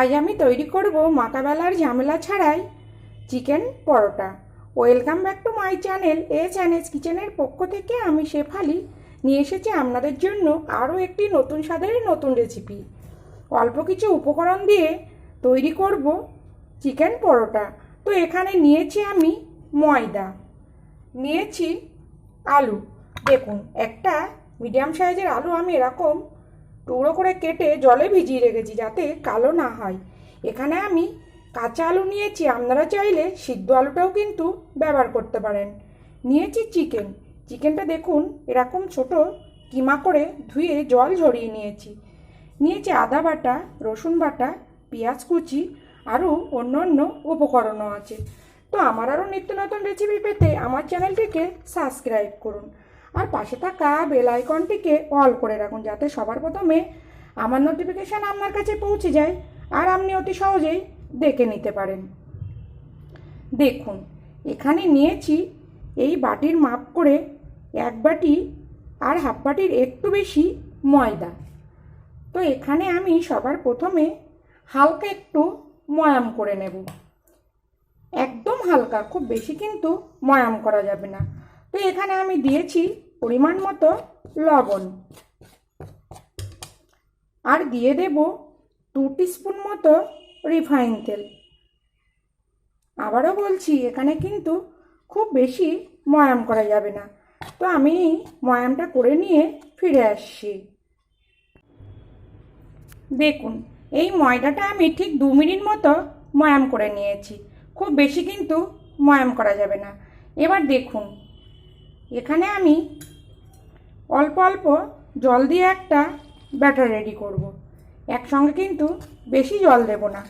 আজ আমি তৈরি করব মাকাবেলার ঝামেলা ছাড়াই chicken paratha. Welcome back to my channel A channels কিচেনের পক্ষ থেকে আমি শেফালি। নিয়ে এসেছি আপনাদের জন্য আরও একটি নতুন স্বাদের নতুন রেসিপি। অল্প কিছু উপকরণ দিয়ে তৈরি করব চিকেন পরোটা। তো এখানে নিয়েছি আমি ময়দা। নিয়েছি আলু। দেখুন, একটা মিডিয়াম সাইজের আলু আমি এরকম টুকরো করে কেটে জলে ভিজিয়ে রেখেছি যাতে কালো না হয়। এখানে আমি কাঁচা আলু নিয়েছি, আপনারা চাইলে সিদ্ধ আলুটাও কিন্তু ব্যবহার করতে পারেন। নিয়েছি চিকেন। চিকেনটা দেখুন, এরকম ছোট কিমা করে ধুয়ে জল ঝরিয়ে নিয়েছি। নিয়েছি আদা বাটা, রসুন বাটা, পেঁয়াজ কুচি, আরও অন্য অন্য উপকরণও আছে। তো আমার আরও নিত্য নতুন রেসিপি পেতে আমার চ্যানেলটিকে সাবস্ক্রাইব করুন। আর পাশে থাকা বেল আইকনটিকে অল করে রাখুন যাতে সবার প্রথমে আমার নোটিফিকেশান আপনার কাছে পৌঁছে যায় আর আপনি অতি সহজেই দেখে নিতে পারেন। দেখুন, এখানে নিয়েছি এই বাটির মাপ করে এক বাটি আর হাফ বাটির একটু বেশি ময়দা। তো এখানে আমি সবার প্রথমে হালকা একটু ময়াম করে নেব। একদম হালকা, খুব বেশি কিন্তু ময়াম করা যাবে না। তো এখানে আমি দিয়েছি পরিমাণ মতো লবণ। আর দিয়ে দেব টু স্পুন মতো রিফাইন তেল। আবারও বলছি, এখানে কিন্তু খুব বেশি ময়াম করা যাবে না। তো আমি ময়ামটা করে নিয়ে ফিরে আসছি। দেখুন, এই ময়দাটা আমি ঠিক দু মিনিট মতো ময়াম করে নিয়েছি। খুব বেশি কিন্তু ময়াম করা যাবে না। এবার দেখুন এখানে আমি অল্প অল্প জল দিয়ে একটা ব্যাটার রেডি করব। একসঙ্গে কিন্তু বেশি জল দেব না।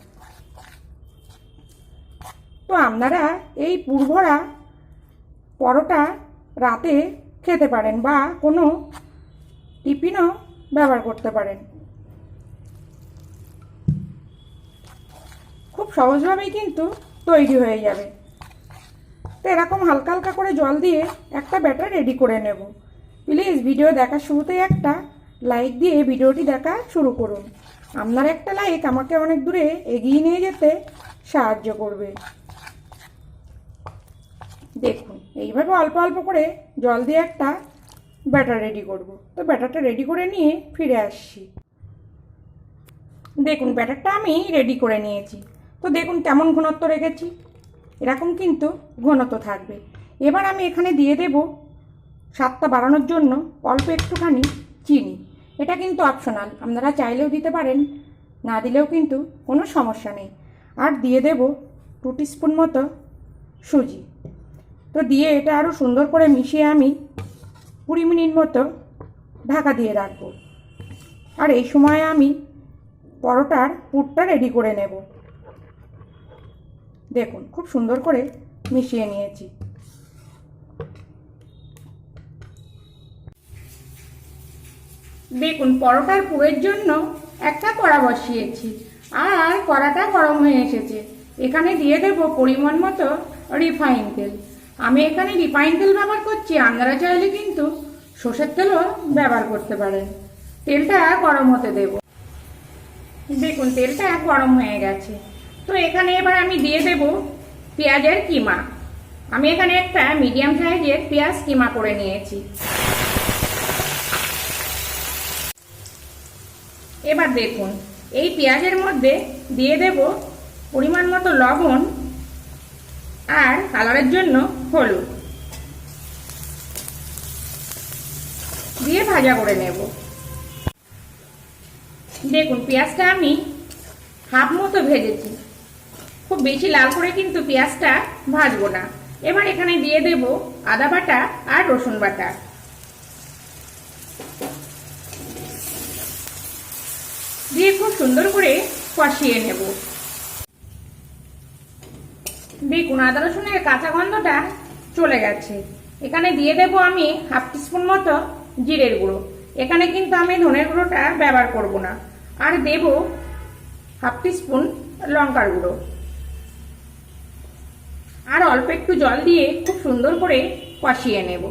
তো আপনারা এই পুরভরা পরোটা রাতে খেতে পারেন বা কোনো টিফিনও ব্যবহার করতে পারেন। খুব সহজভাবেই কিন্তু তৈরি হয়ে যাবে। তো এরকম হালকা হালকা করে জল দিয়ে একটা ব্যাটার রেডি করে নেব। প্লিজ ভিডিও দেখার শুরুতেই একটা লাইক দিয়ে ভিডিওটি দেখা শুরু করুন। আপনার একটা লাইক আমাকে অনেক দূরে এগিয়ে নিয়ে যেতে সাহায্য করবে। দেখুন, এইভাবে অল্প অল্প করে জল দিয়ে একটা ব্যাটার রেডি করব। তো ব্যাটারটা রেডি করে নিয়ে ফিরে আসছি। দেখুন, ব্যাটারটা আমি রেডি করে নিয়েছি। তো দেখুন কেমন ঘনত্ব রেখেছি। এরকম কিন্তু ঘনত্ব থাকবে। এবার আমি এখানে দিয়ে দেব স্বাদটা বাড়ানোর জন্য অল্প একটুখানি চিনি। এটা কিন্তু অপশনাল আপনারা চাইলেও দিতে পারেন, না দিলেও কিন্তু কোনো সমস্যা নেই। আর দিয়ে দেব টু স্পুন মতো সুজি। তো দিয়ে এটা আরও সুন্দর করে মিশিয়ে আমি কুড়ি মিনিট মতো ঢাকা দিয়ে রাখব। আর এই সময় আমি পরোটার পুরটা রেডি করে নেব। দেখুন, খুব সুন্দর করে মিশিয়ে নিয়েছি। দেখুন, পরোটার পুরের জন্য একটা কড়া বসিয়েছি, আর কড়াটা গরম হয়ে এসেছে। এখানে দিয়ে দেব পরিমাণ মতো রিফাইন তেল। আমি এখানে রিফাইন তেল ব্যবহার করছি আপনারা চাইলে কিন্তু সর্ষের তেলও ব্যবহার করতে পারেন। তেলটা গরম হতে দেব। দেখুন, তেলটা গরম হয়ে গেছে। তো এখানে এবার আমি দিয়ে দেব পেঁয়াজের কিমা। আমি এখানে একটা মিডিয়াম সাইজের পেঁয়াজ কিমা করে নিয়েছি। এবার দেখুন, এই পেঁয়াজের মধ্যে দিয়ে দেব পরিমাণ মতো লবণ আর কালারের জন্য হলুদ। দিয়ে ভাজা করে নেব। দেখুন, পেঁয়াজটা আমি হাফ মতো ভেজেছি। খুব বেশি লাল করে কিন্তু পেঁয়াজটা ভাজবো না। এবার এখানে দিয়ে দেব আদা বাটা আর রসুন বাটা। দিয়ে খুব সুন্দর করে কষিয়ে নেব। দেখুন, আদা রসুনের কাঁচা গন্ধটা চলে গেছে। এখানে দিয়ে দেব আমি হাফ টিস্পুন মতো জিরের গুঁড়ো। এখানে কিন্তু আমি ধনের গুঁড়োটা ব্যবহার করব না। আর দেব হাফ টিস্পুন লঙ্কার গুঁড়ো। আর অল্প একটু জল দিয়ে খুব সুন্দর করে কষিয়ে নেব।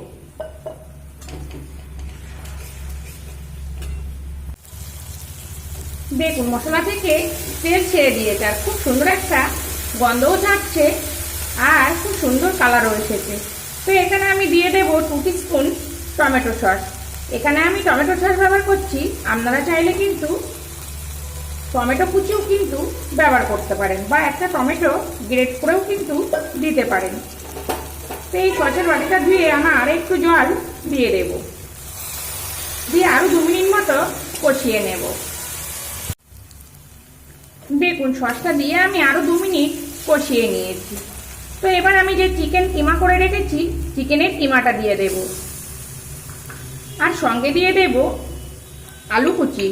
দেখুন, মশলা থেকে তেল ছেড়ে দিয়েছে আর খুব সুন্দর একটা গন্ধও থাকছে আর খুব সুন্দর কালারও এসেছে। তো এখানে আমি দিয়ে দেবো টু স্পুন টমেটো সস এখানে আমি টমেটো সস ব্যবহার করছি, আপনারা চাইলে কিন্তু টমেটো কুচিও কিন্তু ব্যবহার করতে পারেন বা একটা টমেটো গ্রেট করেও কিন্তু দিতে পারেন। তো এই সসের বাটিটা ধুয়ে আমার আর একটু জল দিয়ে দেব। দিয়ে আরও দু মিনিট মতো কষিয়ে নেব। দেখুন, সসটা দিয়ে আমি আরও দু মিনিট কষিয়ে নিয়েছি। তো এবার আমি যে চিকেন কিমা করে রেখেছি, চিকেনের কিমাটা দিয়ে দেব। আর সঙ্গে দিয়ে দেব আলু কুচি।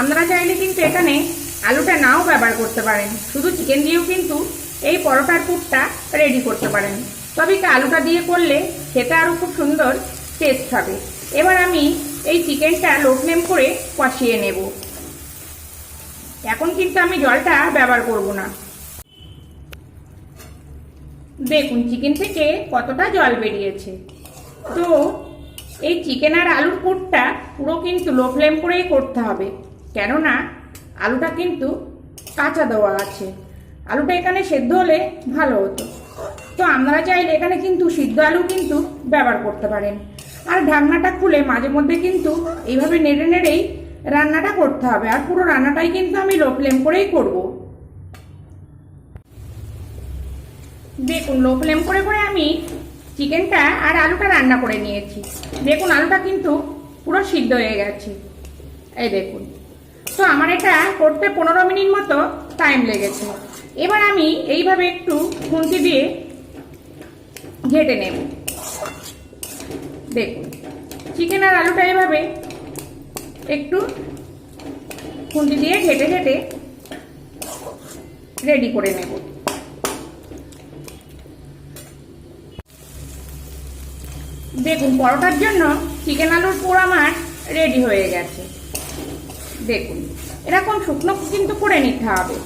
আপনারা চাইলে কিন্তু এখানে আলুটা নাও ব্যবহার করতে পারেন। শুধু চিকেন দিয়েও কিন্তু এই পরোটার পুরটা রেডি করতে পারেন। তবে কি আলুটা দিয়ে করলে খেতে আরও খুব সুন্দর টেস্ট হবে। এবার আমি এই চিকেনটা লো ফ্লেম করে কষিয়ে নেব। এখন কিন্তু আমি জলটা ব্যবহার করব না। দেখুন চিকেন থেকে কতটা জল বেরিয়েছে। তো এই চিকেন আর আলুর পুরটা পুরো কিন্তু লো ফ্লেম করেই করতে হবে। কেননা আলুটা কিন্তু কাঁচা দেওয়া আছে। আলুটা এখানে সেদ্ধ হলে ভালো হতো। তো আপনারা চাইলে এখানে কিন্তু সিদ্ধ আলু কিন্তু ব্যবহার করতে পারেন। আর ঢাকনাটা খুলে মাঝে মধ্যে কিন্তু এইভাবে নেড়ে নেড়েই রান্নাটা করতে হবে। আর পুরো রান্নাটাই কিন্তু আমি লো ফ্লেম করেই করব। দেখুন, লো ফ্লেম করে করে আমি চিকেনটা আর আলুটা রান্না করে নিয়েছি। দেখুন, আলুটা কিন্তু পুরো সিদ্ধ হয়ে গেছে। এই দেখুন। তো আমার এটা করতে পনেরো মিনিট মতো টাইম লেগেছে। এবার আমি এইভাবে একটু খুন্তি দিয়ে ঘেটে নেব। দেখুন চিকেন আর আলুটা এভাবে একটু খুন্তি দিয়ে ঘেটে ঘেটে রেডি করে নেব। দেখুন, পরোটার জন্য চিকেন আলুর পোড় আমার রেডি হয়ে গেছে। দেখুন এরকম শুকনো কিন্তু করে নিতে হবে।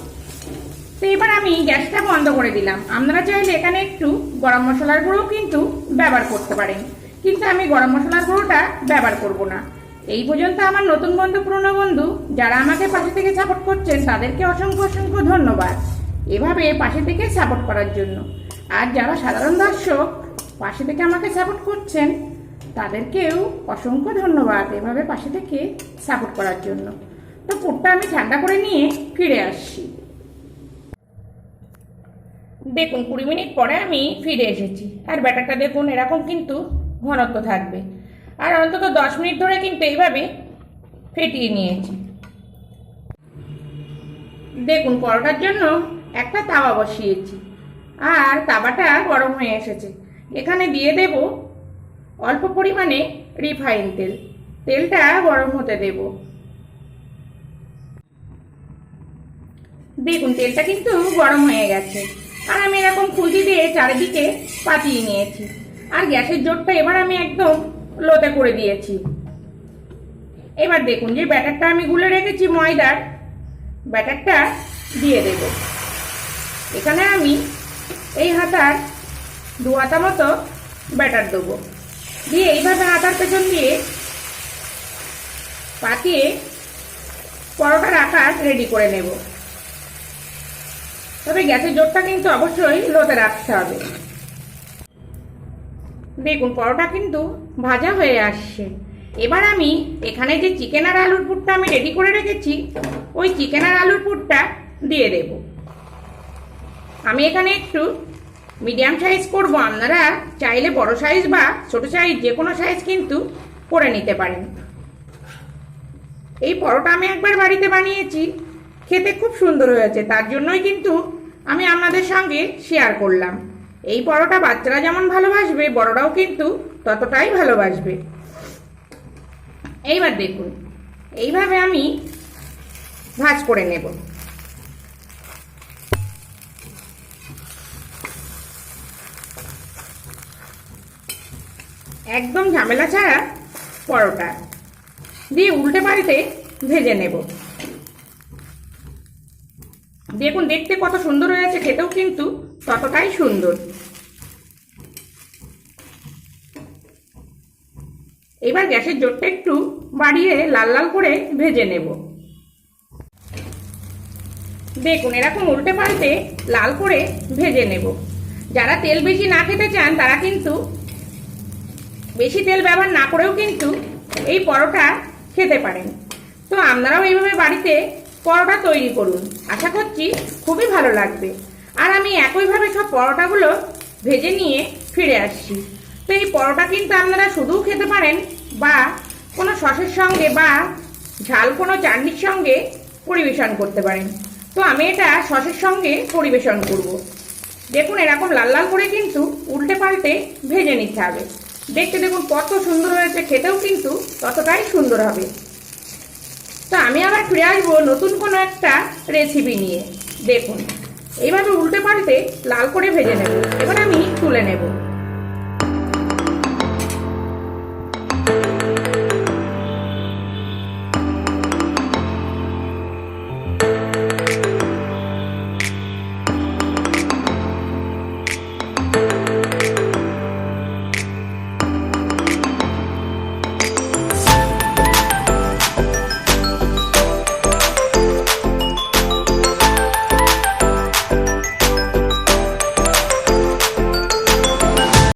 তো এবার আমি গ্যাসটা বন্ধ করে দিলাম। আপনারা চাইলে এখানে একটু গরম মশলার গুঁড়ো কিন্তু ব্যবহার করতে পারেন। কিন্তু আমি গরম মশলার গুঁড়োটা ব্যবহার করব না। এই পর্যন্ত আমার নতুন বন্ধু, পুরনো বন্ধু, যারা আমাকে পাশে থেকে সাপোর্ট করছেন, তাদেরকে অসংখ্য অসংখ্য ধন্যবাদ। এভাবে পাশে থেকে সাপোর্ট করার জন্য। আর যারা সাধারণ দর্শক, পাশে থেকে আমাকে সাপোর্ট করছেন, তাদেরকেও অসংখ্য ধন্যবাদ এভাবে পাশে থেকে সাপোর্ট করার জন্য। তো পুরটা আমি ঠান্ডা করে নিয়ে ফিরে আসছি। দেখুন, কুড়ি মিনিট পরে আমি ফিরে এসেছি। আর ব্যাটারটা দেখুন, এরকম কিন্তু ঘনত্ব থাকবে। আর অন্তত দশ মিনিট ধরে কিন্তু এইভাবে ফেটিয়ে নিয়েছি। দেখুন, পরোটার জন্য একটা তাওয়া বসিয়েছি। আর তাওয়াটা গরম হয়ে এসেছে। এখানে দিয়ে দেব অল্প পরিমাণে রিফাইন তেল। তেলটা গরম হতে দেব। দেখুন, তেলটা কিন্তু গরম হয়ে গেছে। আর আমি এরকম খুলতি দিয়ে চারিদিকে পাতিয়ে নিয়েছি। আর গ্যাসের জোরটা এবার আমি একদম লোতে করে দিয়েছি। এবার দেখুন যে ব্যাটারটা আমি গুলে রেখেছি, ময়দার। ব্যাটারটা দিয়ে দেব। এখানে আমি এই হাতার দু হাতা মতো ব্যাটার দেবো। দিয়ে এইভাবে হাতার পেছন দিয়ে পাতিয়ে পরোটার আকার রেডি করে নেব। তবে গ্যাসের জোরটা কিন্তু অবশ্যই লোতে রাখতে হবে। দেখুন পরোটা কিন্তু ভাজা হয়ে আসছে। এবার আমি এখানে যে চিকেন আর আলুর পুরটা আমি রেডি করে রেখেছি, ওই চিকেন আর আলুর পুরটা দিয়ে দেব। আমি এখানে একটু মিডিয়াম সাইজ করব। আপনারা চাইলে বড় সাইজ বা ছোট সাইজ যে কোনো সাইজ কিন্তু করে নিতে পারেন। এই পরোটা আমি একবার বাড়িতে বানিয়েছি, খেতে খুব সুন্দর হয়েছে। তার জন্যই কিন্তু আমি আপনাদের সঙ্গে শেয়ার করলাম। এই পরোটা বাচ্চারা যেমন ভালোবাসবে, বড়রাও কিন্তু ততটাই ভালোবাসবে। এইবার দেখুন, এইভাবে আমি ভাজ করে নেব। একদম ঝামেলা ছাড়া পরোটা। দিয়ে উল্টে পাল্টে ভেজে নেব। দেখুন দেখতে কত সুন্দর হয়েছে খেতেও কিন্তু ততটাই সুন্দর। এবার গ্যাসের জোরটা একটু বাড়িয়ে লাল লাল করে ভেজে নেব। দেখুন, এরকম উল্টে পাল্টে লাল করে ভেজে নেব। যারা তেল বেশি না খেতে চান, তারা কিন্তু বেশি তেল ব্যবহার না করেও কিন্তু এই পরোটা খেতে পারেন। তো আপনারাও এইভাবে বাড়িতে পরোটা তৈরি করুন। আশা করছি খুবই ভালো লাগবে। আর আমি একইভাবে সব পরোটাগুলো ভেজে নিয়ে ফিরে আসছি। তো এই পরোটা কিন্তু আপনারা শুধুও খেতে পারেন বা কোনো সসের সঙ্গে বা ঝাল কোনো চাটনির সঙ্গে পরিবেশন করতে পারেন। তো আমি এটা সসের সঙ্গে পরিবেশন করব। দেখুন এরকম লাল লাল করে কিন্তু উল্টে পাল্টে ভেজে নিতে হবে। দেখতে দেখুন কত সুন্দর হয়েছে, খেতেও কিন্তু ততটাই সুন্দর হবে। তো আমি আবার ফিরে আসব নতুন কোনো একটা রেসিপি নিয়ে। দেখুন, এইভাবে উল্টে পাল্টে লাল করে ভেজে নেব। এবার আমি তুলে নেব।